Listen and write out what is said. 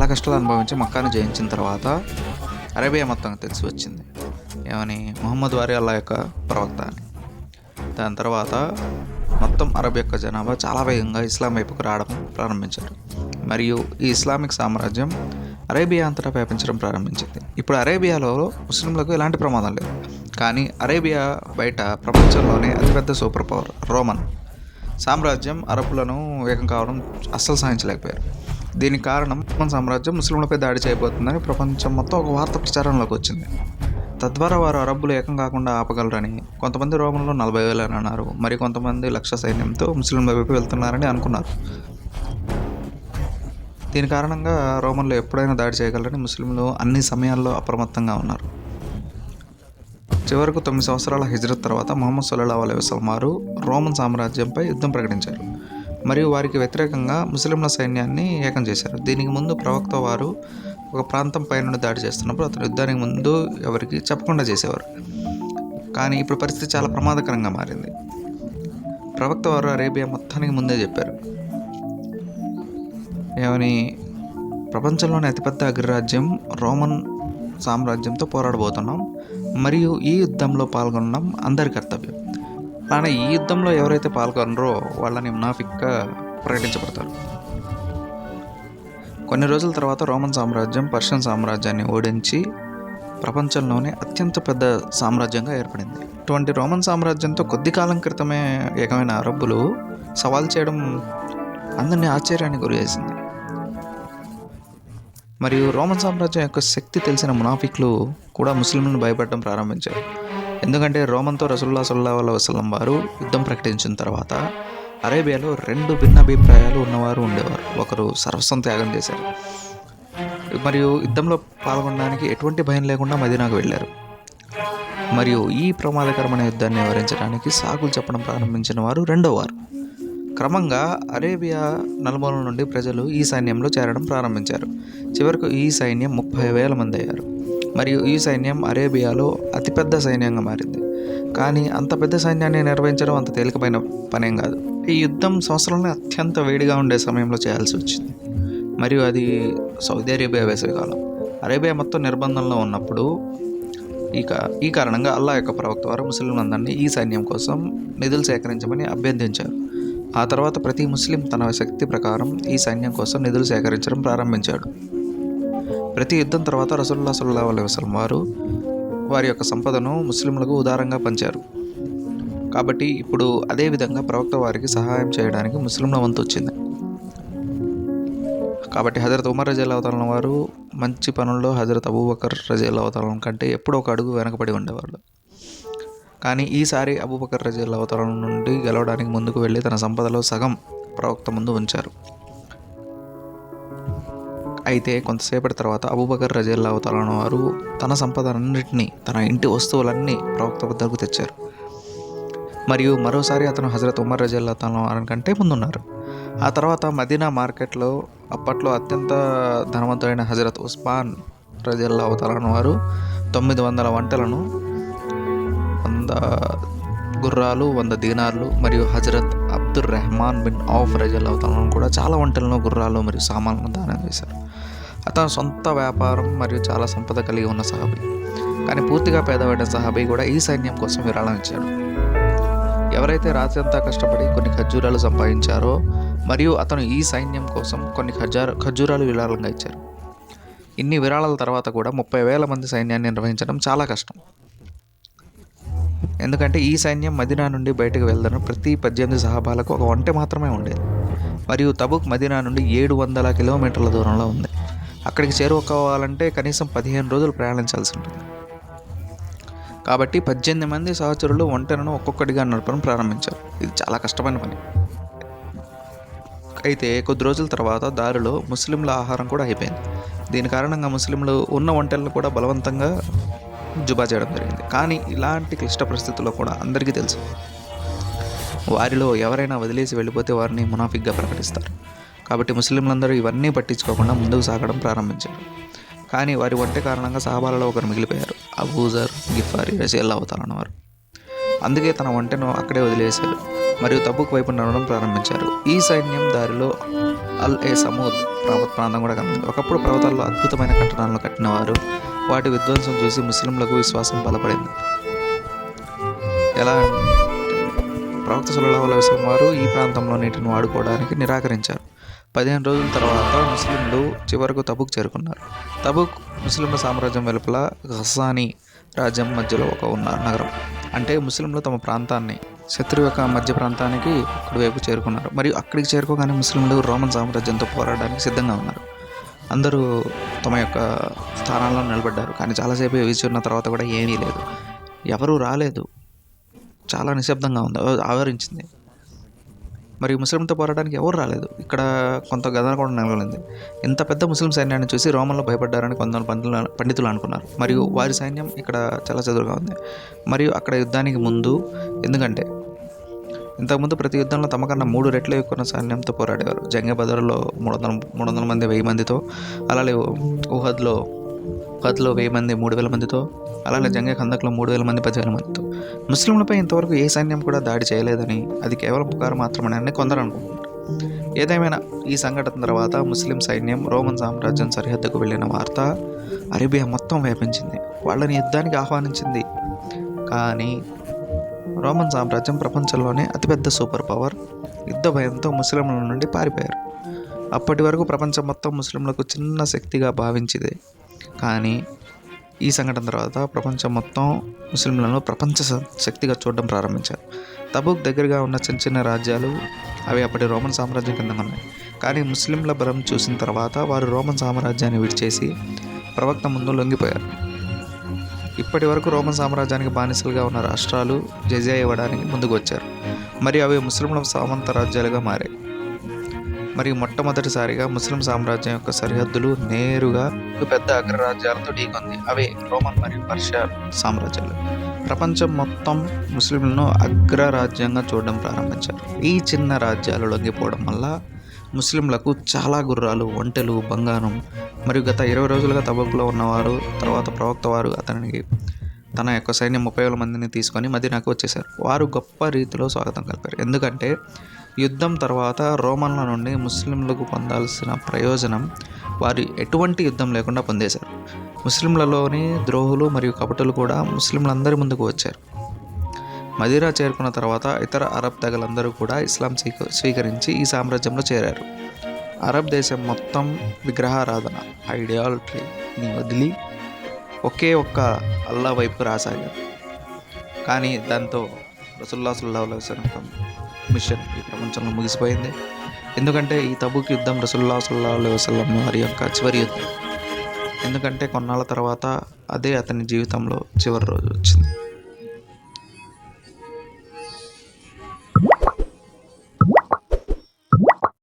చాలా కష్టాలు అనుభవించి మక్కాను జయించిన తర్వాత అరేబియా మొత్తం తెలిసి వచ్చింది. ఏమని? ముహమ్మద్ వారి అల్లా యొక్క ప్రవక్త అని దాని తర్వాత మొత్తం అరబ్ యొక్క జనాభా చాలా వేగంగా ఇస్లాం వైపుకు రావడం ప్రారంభించారు. మరియు ఈ ఇస్లామిక్ సామ్రాజ్యం అరేబియా అంతటా వ్యాపించడం ప్రారంభించింది. ఇప్పుడు అరేబియాలో ముస్లింలకు ఎలాంటి ప్రమాదం లేదు. కానీ అరేబియా బయట ప్రపంచంలోనే అతిపెద్ద సూపర్ పవర్ రోమన్. సామ్రాజ్యం అరబ్బులను వేగం కావడం అస్సలు సాధించలేకపోయారు దీనికి కారణం రోమన్ సామ్రాజ్యం ముస్లింలపై దాడి చేయబోతుందని ప్రపంచం మొత్తం ఒక వార్త ప్రచారంలోకి వచ్చింది. తద్వారా వారు అరబ్బులు ఏకం కాకుండా ఆపగలరని కొంతమంది రోమంలో నలభై వేలు అని అన్నారు. మరి కొంతమంది లక్ష సైన్యంతో ముస్లింల వైపు వెళ్తున్నారని అనుకున్నారు. దీని కారణంగా రోమన్లు ఎప్పుడైనా దాడి చేయగలరని ముస్లింలు అన్ని సమయాల్లో అప్రమత్తంగా ఉన్నారు. చివరకు తొమ్మిది సంవత్సరాల హిజ్రత్ తర్వాత మొహమ్మద్ సల్లా అలై వారు రోమన్ సామ్రాజ్యంపై యుద్ధం ప్రకటించారు. మరియు వారికి వ్యతిరేకంగా ముస్లింల సైన్యాన్ని ఏకం చేశారు. దీనికి ముందు ప్రవక్త వారు ఒక ప్రాంతం పై నుండి దాడి చేస్తున్నప్పుడు అతను యుద్ధానికి ముందు ఎవరికి చెప్పకుండా చేసేవారు. కానీ ఇప్పుడు పరిస్థితి చాలా ప్రమాదకరంగా మారింది. ప్రవక్త వారు అరేబియా మొత్తానికి ముందే చెప్పారు. ఏమని? ప్రపంచంలోని అతిపెద్ద అగ్రరాజ్యం రోమన్ సామ్రాజ్యంతో పోరాడబోతున్నాం. మరియు ఈ యుద్ధంలో పాల్గొనడం అందరి కర్తవ్యం. కానీ ఈ యుద్ధంలో ఎవరైతే పాల్గొనరో వాళ్ళని మునాఫిక్గా ప్రకటించబడతారు. కొన్ని రోజుల తర్వాత రోమన్ సామ్రాజ్యం పర్షియన్ సామ్రాజ్యాన్ని ఓడించి ప్రపంచంలోనే అత్యంత పెద్ద సామ్రాజ్యంగా ఏర్పడింది. ఇటువంటి రోమన్ సామ్రాజ్యంతో కొద్ది కాలం క్రితమే ఏకమైన అరబ్బులు సవాల్ చేయడం అందరినీ ఆశ్చర్యానికి గురి చేసింది. మరియు రోమన్ సామ్రాజ్యం యొక్క శక్తి తెలిసిన మునాఫిక్లు కూడా ముస్లింలను భయపడడం ప్రారంభించారు. ఎందుకంటే రోమన్తో రసుల్లా సల్లా వల్ల వసలం వారు యుద్ధం ప్రకటించిన తర్వాత అరేబియాలో రెండు భిన్నాభిప్రాయాలు ఉన్నవారు ఉండేవారు. ఒకరు సర్వస్వం త్యాగం చేశారు. మరియు యుద్ధంలో పాల్గొనడానికి ఎటువంటి భయం లేకుండా మదీనాకు వెళ్ళారు. మరియు ఈ ప్రమాదకరమైన యుద్ధాన్ని వివరించడానికి సాకులు చెప్పడం ప్రారంభించిన వారు రెండో వారు. క్రమంగా అరేబియా నలుమూల నుండి ప్రజలు ఈ సైన్యంలో చేరడం ప్రారంభించారు. చివరకు ఈ సైన్యం ముప్పై వేల మంది అయ్యారు. మరియు ఈ సైన్యం అరేబియాలో అతిపెద్ద సైన్యంగా మారింది. కానీ అంత పెద్ద సైన్యాన్ని నిర్వహించడం అంత తేలికమైన పనేం కాదు. ఈ యుద్ధం సంవత్సరంలో అత్యంత వేడిగా ఉండే సమయంలో చేయాల్సి వచ్చింది. మరియు అది సౌదీ అరేబియా వేసవికాలం అరేబియా మొత్తం నిర్బంధంలో ఉన్నప్పుడు ఈ ఈ కారణంగా అల్లా యొక్క ప్రవక్త వారు ముస్లింలందరినీ ఈ సైన్యం కోసం నిధులు సేకరించమని అభ్యర్థించారు. ఆ తర్వాత ప్రతి ముస్లిం తన శక్తి ప్రకారం ఈ సైన్యం కోసం నిధులు సేకరించడం ప్రారంభించాడు. ప్రతి యుద్ధం తర్వాత రసూల్లా సల్లా అలై వసలం వారు వారి యొక్క సంపదను ముస్లింలకు ఉదారంగా పంచారు. కాబట్టి ఇప్పుడు అదేవిధంగా ప్రవక్త వారికి సహాయం చేయడానికి ముస్లింల వంతు వచ్చింది. కాబట్టి హజరత్ ఉమర్ రజల్ అవతలం వారు మంచి పనుల్లో హజరత్ అబూబకర్ రజల్ అవతలం కంటే ఎప్పుడో ఒక అడుగు వెనకబడి ఉండేవాళ్ళు. కానీ ఈసారి అబూబకర్ రజల్ అవతలం నుండి గెలవడానికి ముందుకు వెళ్ళి తన సంపదలో సగం ప్రవక్త ముందు ఉంచారు. అయితే కొంతసేపటి తర్వాత అబూబకర్ రజల్లా అవతలం వారు తన సంపదలన్నింటినీ తన ఇంటి వస్తువులన్నీ ప్రవక్త వద్దకు తెచ్చారు. మరియు మరోసారి అతను హజరత్ ఉమర్ రజల్లా వారి కంటే ముందున్నారు. ఆ తర్వాత మదీనా మార్కెట్లో అప్పట్లో అత్యంత ధనవంతుడైన హజరత్ ఉస్మాన్ రజల్లా అవతారణ వారు తొమ్మిది వందల వంటలను వంద గుర్రాలు వంద దీనార్లు మరియు Hazrat Abdur Rahman bin Auf రజల్ అవతాలను కూడా చాలా వంటలను గుర్రాలు మరియు సామాన్లను దానం చేశారు. అతను సొంత వ్యాపారం మరియు చాలా సంపద కలిగి ఉన్న సహాబీ. కానీ పూర్తిగా పేదవాడిన సహాబీ కూడా ఈ సైన్యం కోసం విరాళం ఇచ్చాడు. ఎవరైతే రాత్రి అంతా కష్టపడి కొన్ని ఖర్జూరాలు సంపాదించారో మరియు అతను ఈ సైన్యం కోసం కొన్ని ఖజార ఖర్జూరాలు విరాళంగా ఇచ్చారు. ఇన్ని విరాళాల తర్వాత కూడా ముప్పై వేల మంది సైన్యాన్ని నిర్వహించడం చాలా కష్టం. ఎందుకంటే ఈ సైన్యం మదీనా నుండి బయటకు వెళ్దను ప్రతి పద్దెనిమిది సహాబాలకు ఒక ఒంటె మాత్రమే ఉండేది. మరియు తబుక్ మదీనా నుండి ఏడు వందల కిలోమీటర్ల దూరంలో ఉంది. అక్కడికి చేరుకోవాలంటే కనీసం పదిహేను రోజులు ప్రయాణించాల్సి ఉంటుంది. కాబట్టి పద్దెనిమిది మంది సహచరులు ఒంటరిను ఒక్కొక్కటిగా నడపడం ప్రారంభించారు. ఇది చాలా కష్టమైన పని. అయితే కొద్ది రోజుల తర్వాత దారిలో ముస్లింల ఆహారం కూడా అయిపోయింది. దీని కారణంగా ముస్లింలు ఉన్న వంటలను కూడా బలవంతంగా జుబా చేయడం జరిగింది. కానీ ఇలాంటి క్లిష్ట పరిస్థితుల్లో కూడా అందరికీ తెలుసు. వారిలో ఎవరైనా వదిలేసి వెళ్ళిపోతే వారిని మునాఫిక్గా ప్రకటిస్తారు. కాబట్టి ముస్లింలందరూ ఇవన్నీ పట్టించుకోకుండా ముందుకు సాగడం ప్రారంభించారు. కానీ వారి ఒంటి కారణంగా సహబాలలో ఒకరు మిగిలిపోయారు. అబూజర్ గిఫారి రజియల్లా అవుతారన్నవారు అందుకే తన వంటను అక్కడే వదిలేశారు మరియు తప్పుకు వైపు నడవడం ప్రారంభించారు. ఈ సైన్యం దారిలో అల్ ఏ సమూద్ ప్రాంత ప్రాంతం కూడా కనిపించింది. ఒకప్పుడు పర్వతాల్లో అద్భుతమైన కట్టడాలను కట్టినవారు. వాటి విధ్వంసం చూసి ముస్లింలకు విశ్వాసం బలపడింది. ఎలా ప్రవక్త సులభ వారు ఈ ప్రాంతంలో నీటిని వాడుకోవడానికి నిరాకరించారు. పదిహేను రోజుల తర్వాత ముస్లింలు చివరకు తబుక్ చేరుకున్నారు. తబుక్ ముస్లింల సామ్రాజ్యం వెలుపల ఘసానీ రాజ్యం మధ్యలో ఒక ఉన్న నగరం. అంటే ముస్లింలు తమ ప్రాంతాన్ని శత్రు యొక్క మధ్య ప్రాంతానికి అక్కడి వైపు చేరుకున్నారు. మరియు అక్కడికి చేరుకోగానే ముస్లింలు రోమన్ సామ్రాజ్యంతో పోరాడడానికి సిద్ధంగా ఉన్నారు. అందరూ తమ యొక్క స్థానాల్లో నిలబడ్డారు. కానీ చాలాసేపు వేచి ఉన్న తర్వాత కూడా ఏమీ లేదు. ఎవరూ రాలేదు. చాలా నిశ్శబ్దంగా ఉంది. ఆవరించింది. మరి ముస్లింతో పోరాడానికి ఎవరు రాలేదు. ఇక్కడ కొంత గదనకుండా నెలకొంది ఇంత పెద్ద ముస్లిం సైన్యాన్ని చూసి రోమన్లు భయపడ్డారని కొందరు పండితులు పండితులు అనుకున్నారు. మరియు వారి సైన్యం ఇక్కడ చాలా చదువుగా ఉంది. మరియు అక్కడ యుద్ధానికి ముందు ఎందుకంటే ఇంతకుముందు ప్రతి యుద్ధంలో తమకన్నా మూడు రెట్లు ఎక్కువ సైన్యంతో పోరాడేవారు. జంగే బదర్లో మూడు వందల మూడు వందల మంది వెయ్యి మందితో అలాగే ఊహద్లో ఊహద్లో వెయ్యి మంది మూడు వేల మందితో అలాగే జంగే ఖందక్లో మూడు వేల మంది పదివేల మందితో. ముస్లింలపై ఇంతవరకు ఏ సైన్యం కూడా దాడి చేయలేదని అది కేవలం పుకారు మాత్రమే అని కొందరు అనుకుంటున్నారు. ఏదేమైనా ఈ సంఘటన తర్వాత ముస్లిం సైన్యం రోమన్ సామ్రాజ్యం సరిహద్దుకు వెళ్ళిన వార్త అరేబియా మొత్తం వ్యాపించింది. వాళ్ళని యుద్ధానికి ఆహ్వానించింది. కానీ రోమన్ సామ్రాజ్యం ప్రపంచంలోనే అతిపెద్ద సూపర్ పవర్ యుద్ధ భయంతో ముస్లింల నుండి పారిపోయారు. అప్పటి వరకు ప్రపంచం మొత్తం ముస్లింలకు చిన్న శక్తిగా భావించింది. కానీ ఈ సంఘటన తర్వాత ప్రపంచం మొత్తం ముస్లింలను ప్రపంచ శక్తిగా చూడడం ప్రారంభించారు. తబుక్ దగ్గరగా ఉన్న చిన్న చిన్న రాజ్యాలు అవి అప్పటి రోమన్ సామ్రాజ్యం కింద ఉన్నాయి. కానీ ముస్లింల బలం చూసిన తర్వాత వారు రోమన్ సామ్రాజ్యాన్ని విడిచేసి ప్రవక్త ముందు లొంగిపోయారు. ఇప్పటి వరకు రోమన్ సామ్రాజ్యానికి బానిసలుగా ఉన్న రాష్ట్రాలు జజియా ఇవ్వడానికి ముందుకు వచ్చారు మరియు అవి ముస్లింల సామంత రాజ్యాలుగా మారాయి. మరియు మొట్టమొదటిసారిగా ముస్లిం సామ్రాజ్యం యొక్క సరిహద్దులు నేరుగా పెద్ద అగ్రరాజ్యాలతో ఢీకొంది. అవే రోమన్ మరియు పర్షియా సామ్రాజ్యాలు. ప్రపంచం మొత్తం ముస్లింలను అగ్రరాజ్యంగా చూడడం ప్రారంభించారు. ఈ చిన్న రాజ్యాలు లొంగిపోవడం వల్ల ముస్లింలకు చాలా గుర్రాలు ఒంటెలు బంగారం మరియు గత ఇరవై రోజులుగా తబకులో ఉన్నవారు తర్వాత ప్రవక్త వారు అతనికి తన యొక్క సైన్యం ముప్పై వేల మందిని తీసుకొని మదీనాకు వచ్చేసారు వారు గొప్ప రీతిలో స్వాగతం కలిపారు. ఎందుకంటే యుద్ధం తర్వాత రోమన్ల నుండి ముస్లింలకు పొందాల్సిన ప్రయోజనం వారు ఎటువంటి యుద్ధం లేకుండా పొందేశారు. ముస్లింలలోని ద్రోహులు మరియు కపటులు కూడా ముస్లింలందరి ముందుకు వచ్చారు. మదీరా చేరుకున్న తర్వాత ఇతర అరబ్ తెగలందరూ కూడా ఇస్లాం స్వీకరించి ఈ సామ్రాజ్యంలో చేరారు. అరబ్ దేశం మొత్తం విగ్రహారాధన ఐడియాలిటీని వదిలి ఒకే ఒక్క అల్లా వైపు రాసాగారు కానీ దాంతో రసుల్లా సుల్లా వసలం మిషన్ ఈ ప్రపంచంలో ముగిసిపోయింది. ఎందుకంటే ఈ తబుక్ యుద్ధం రసుల్లా సుల్లా వసలం వారి యొక్క చివరి యుద్ధం. ఎందుకంటే కొన్నాళ్ళ తర్వాత అదే అతని జీవితంలో చివరి రోజు వచ్చింది.